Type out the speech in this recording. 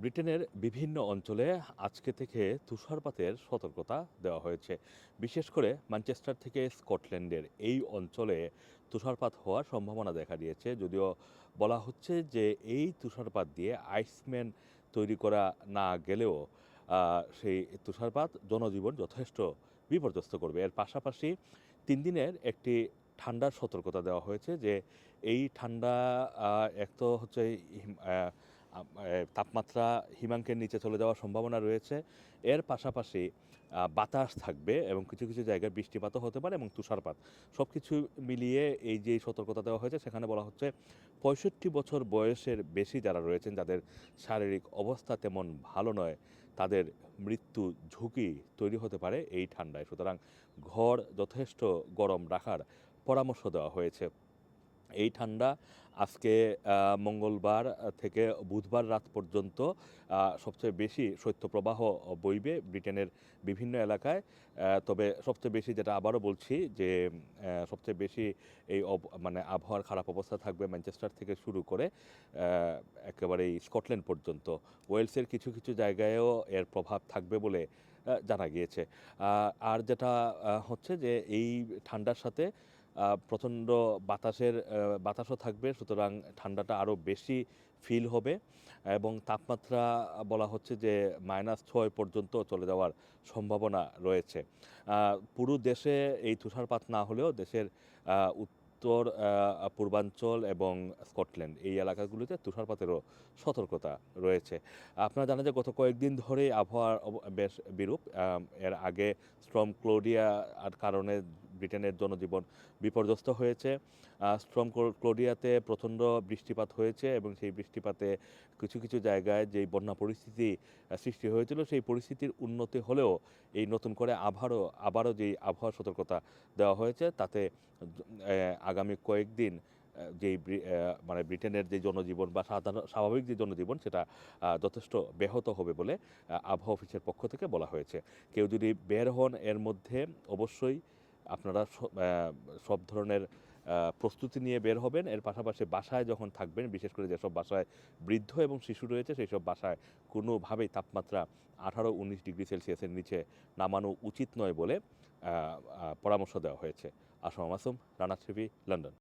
ব্রিটেনের বিভিন্ন অঞ্চলে আজকে থেকে তুষারপাতের সতর্কতা দেওয়া হয়েছে। বিশেষ করে ম্যানচেস্টার থেকে স্কটল্যান্ডের এই অঞ্চলে তুষারপাত হওয়ার সম্ভাবনা দেখা দিয়েছে। যদিও বলা হচ্ছে যে এই তুষারপাত দিয়ে আইসম্যান তৈরি করা না গেলেও সেই তুষারপাত জনজীবন যথেষ্ট বিপর্যস্ত করবে। এর পাশাপাশি তিন দিনের একটি ঠান্ডার সতর্কতা দেওয়া হয়েছে যে এই ঠান্ডা এক তো হচ্ছে তাপমাত্রা হিমাঙ্কের নিচে চলে যাওয়ার সম্ভাবনা রয়েছে। এর পাশাপাশি বাতাস থাকবে এবং কিছু কিছু জায়গায় বৃষ্টিপাতও হতে পারে এবং তুষারপাত। সব কিছু মিলিয়ে এই যে সতর্কতা দেওয়া হয়েছে, সেখানে বলা হচ্ছে পঁয়ষট্টি বছর বয়সের বেশি যারা রয়েছেন, যাদের শারীরিক অবস্থা তেমন ভালো নয়, তাদের মৃত্যু ঝুঁকি তৈরি হতে পারে এই ঠান্ডায়। সুতরাং ঘর যথেষ্ট গরম রাখার পরামর্শ দেওয়া হয়েছে। এই ঠান্ডা আজকে মঙ্গলবার থেকে বুধবার রাত পর্যন্ত সবচেয়ে বেশি শৈত্যপ্রবাহ বইবে ব্রিটেনের বিভিন্ন এলাকায়। তবে সবচেয়ে বেশি যেটা আবারও বলছি যে সবচেয়ে বেশি এই মানে আবহাওয়ার খারাপ অবস্থা থাকবে ম্যানচেস্টার থেকে শুরু করে আহ, একেবারেই স্কটল্যান্ড পর্যন্ত। ওয়েলসের কিছু কিছু জায়গায়ও এর প্রভাব থাকবে বলে জানা গিয়েছে। আর যেটা হচ্ছে যে এই ঠান্ডার সাথে প্রচণ্ড বাতাসের বাতাসও থাকবে, সুতরাং ঠান্ডাটা আরও বেশি ফিল হবে এবং তাপমাত্রা বলা হচ্ছে যে মাইনাস ছয় পর্যন্ত চলে যাওয়ার সম্ভাবনা রয়েছে। পুরো দেশে এই তুষারপাত না হলেও দেশের উত্তর পূর্বাঞ্চল এবং স্কটল্যান্ড এই এলাকাগুলিতে তুষারপাতেরও সতর্কতা রয়েছে। আপনারা জানেন যে গত কয়েকদিন ধরে আবহাওয়ার বেশ বিরূপ। এর আগে স্ট্রম ক্লোডিয়া কারণে ব্রিটেনের জনজীবন বিপর্যস্ত হয়েছে। স্ট্রম ক্লোডিয়াতে প্রচণ্ড বৃষ্টিপাত হয়েছে এবং সেই বৃষ্টিপাতে কিছু কিছু জায়গায় যেই বন্যা পরিস্থিতি সৃষ্টি হয়েছিল, সেই পরিস্থিতির উন্নতি হলেও এই নতুন করে আবারও আবারও যেই আবহাওয়া সতর্কতা দেওয়া হয়েছে, তাতে আগামী কয়েকদিন যেই মানে ব্রিটেনের যে জনজীবন বা সাধারণ, স্বাভাবিক যে জনজীবন, সেটা যথেষ্ট ব্যাহত হবে বলে আবহাওয়া অফিসের পক্ষ থেকে বলা হয়েছে। কেউ যদি বের হন এর মধ্যে, অবশ্যই আপনারা সব ধরনের প্রস্তুতি নিয়ে বের হবেন। এর পাশাপাশি বাসায় যখন থাকবেন, বিশেষ করে যেসব বাসায় বৃদ্ধ এবং শিশু রয়েছে সেই সব বাসায় কোনোভাবেই তাপমাত্রা আঠারো উনিশ ডিগ্রি সেলসিয়াসের নিচে নামানো উচিত নয় বলে পরামর্শ দেওয়া হয়েছে। Assam Masum Rana TV London.